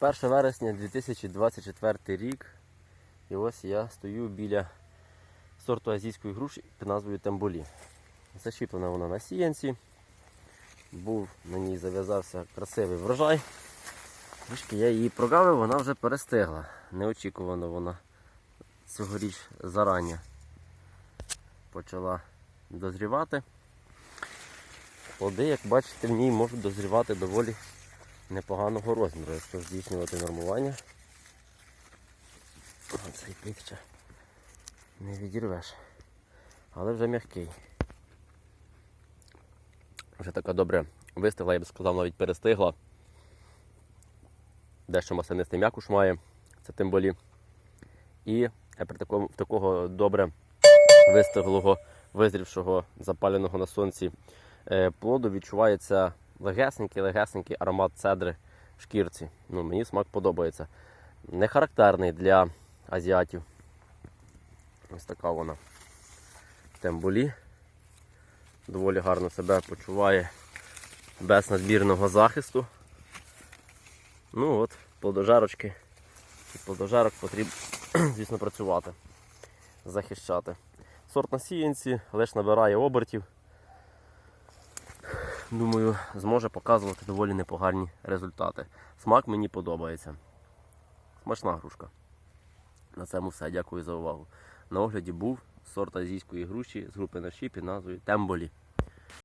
1 вересня 2024 рік. І ось я стою біля сорту азійської груші під назвою Темболі. Зачіплена вона на сіянці. Був на ній зав'язався красивий врожай. Трішки я її прогавив, вона вже перестигла. Неочікувано вона цьогоріч зарання почала дозрівати. Плоди, як бачите, в ній можуть дозрівати доволі непоганого розміру, якщо здійснювати нормування. Цей пікче не відірвеш. Але вже м'який. Вже така добре вистигла, я б сказав, навіть перестигла. Дещо маслянистий м'якуш має, це тим болі. І при такому, в такого добре вистиглого, визрівшого, запаленого на сонці е, плоду відчувається легесенький, легесенький аромат цедри в шкірці. Ну, мені смак подобається. Не характерний для азіатів. Ось така вона тембулі. Доволі гарно себе почуває без надмірного захисту. Ну от, плодожарочки. І плодожарок потрібно, звісно, працювати, захищати. Сорт на сіянці лише набирає обертів. Думаю, зможе показувати доволі непогані результати. Смак мені подобається. Смачна грушка. На цьому все. Дякую за увагу. На огляді був сорт азійської груші з групи на під назвою Темболі.